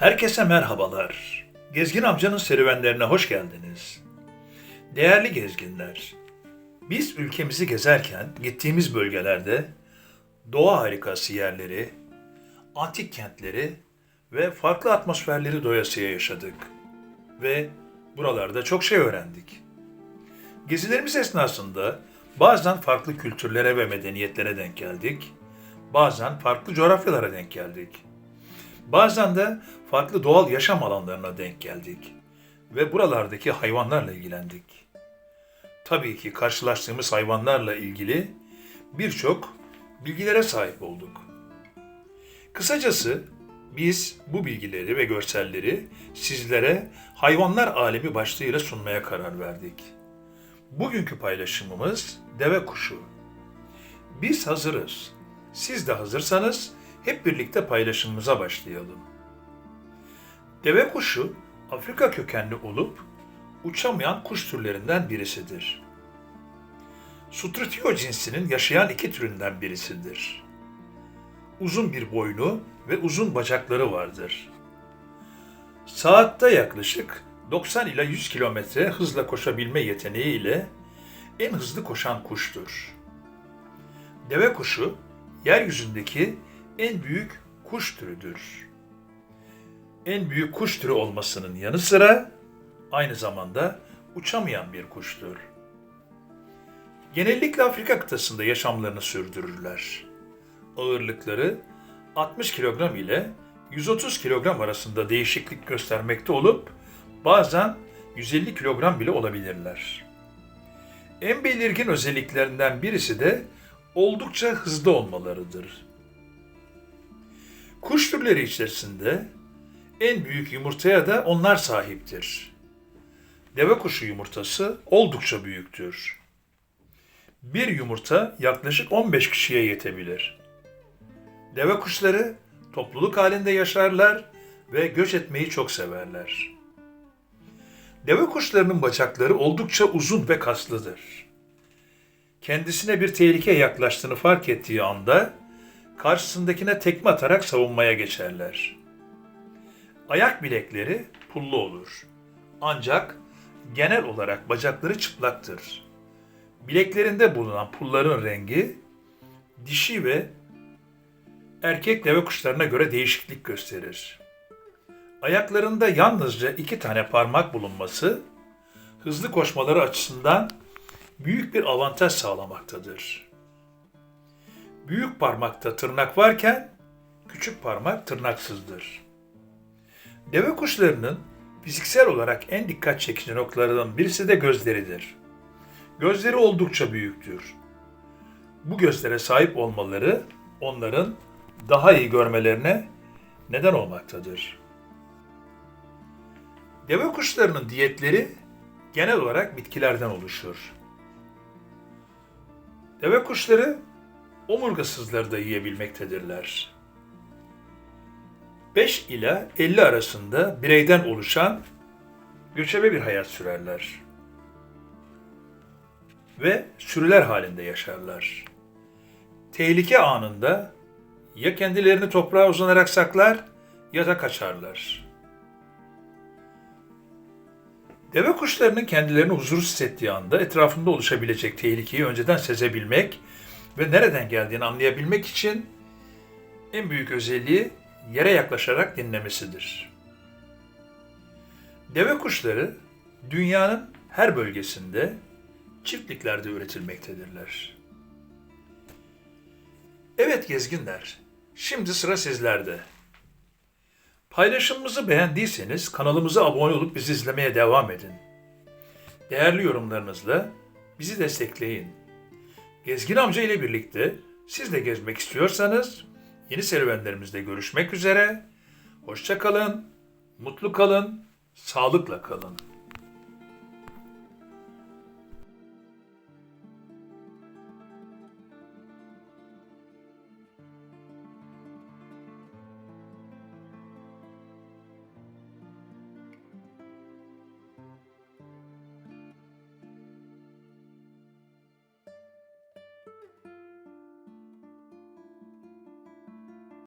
Herkese merhabalar. Gezgin amcanın serüvenlerine hoş geldiniz. Değerli gezginler, biz ülkemizi gezerken gittiğimiz bölgelerde doğa harikası yerleri, antik kentleri ve farklı atmosferleri doyasıya yaşadık. Ve buralarda çok şey öğrendik. Gezilerimiz esnasında bazen farklı kültürlere ve medeniyetlere denk geldik, bazen farklı coğrafyalara denk geldik. Bazen de farklı doğal yaşam alanlarına denk geldik ve buralardaki hayvanlarla ilgilendik. Tabii ki karşılaştığımız hayvanlarla ilgili birçok bilgilere sahip olduk. Kısacası biz bu bilgileri ve görselleri sizlere hayvanlar alemi başlığıyla sunmaya karar verdik. Bugünkü paylaşımımız deve kuşu. Biz hazırız. Siz de hazırsanız hep birlikte paylaşımımıza başlayalım. Deve kuşu Afrika kökenli olup uçamayan kuş türlerinden birisidir. Strutio cinsinin yaşayan iki türünden birisidir. Uzun bir boynu ve uzun bacakları vardır. Saatte yaklaşık 90 ila 100 kilometre hızla koşabilme yeteneğiyle en hızlı koşan kuştur. Deve kuşu yeryüzündeki en büyük kuş türüdür. En büyük kuş türü olmasının yanı sıra aynı zamanda uçamayan bir kuştur. Genellikle Afrika kıtasında yaşamlarını sürdürürler. Ağırlıkları 60 kilogram ile 130 kilogram arasında değişiklik göstermekte olup bazen 150 kilogram bile olabilirler. En belirgin özelliklerinden birisi de oldukça hızlı olmalarıdır. Kuş türleri içerisinde en büyük yumurtaya da onlar sahiptir. Deve kuşu yumurtası oldukça büyüktür. Bir yumurta yaklaşık 15 kişiye yetebilir. Deve kuşları topluluk halinde yaşarlar ve göç etmeyi çok severler. Deve kuşlarının bacakları oldukça uzun ve kaslıdır. Kendisine bir tehlike yaklaştığını fark ettiği anda karşısındakine tekme atarak savunmaya geçerler. Ayak bilekleri pullu olur. Ancak genel olarak bacakları çıplaktır. Bileklerinde bulunan pulların rengi dişi ve erkek deve kuşlarına göre değişiklik gösterir. Ayaklarında yalnızca iki tane parmak bulunması hızlı koşmaları açısından büyük bir avantaj sağlamaktadır. Büyük parmakta tırnak varken küçük parmak tırnaksızdır. Deve kuşlarının fiziksel olarak en dikkat çekici noktalarından birisi de gözleridir. Gözleri oldukça büyüktür. Bu gözlere sahip olmaları onların daha iyi görmelerine neden olmaktadır. Deve kuşlarının diyetleri genel olarak bitkilerden oluşur. Deve kuşları omurgasızları da yiyebilmektedirler. 5 ila 50 arasında bireyden oluşan göçebe bir hayat sürerler. Ve sürüler halinde yaşarlar. Tehlike anında ya kendilerini toprağa uzanarak saklar ya da kaçarlar. Deve kuşlarının kendilerini huzursuz hissettiği anda etrafında oluşabilecek tehlikeyi önceden sezebilmek ve nereden geldiğini anlayabilmek için en büyük özelliği yere yaklaşarak dinlemesidir. Deve kuşları dünyanın her bölgesinde çiftliklerde üretilmektedirler. Evet gezginler, şimdi sıra sizlerde. Paylaşımımızı beğendiyseniz kanalımıza abone olup bizi izlemeye devam edin. Değerli yorumlarınızla bizi destekleyin. Gezgin amca ile birlikte siz de gezmek istiyorsanız yeni serüvenlerimizde görüşmek üzere. Hoşça kalın, mutlu kalın, sağlıkla kalın.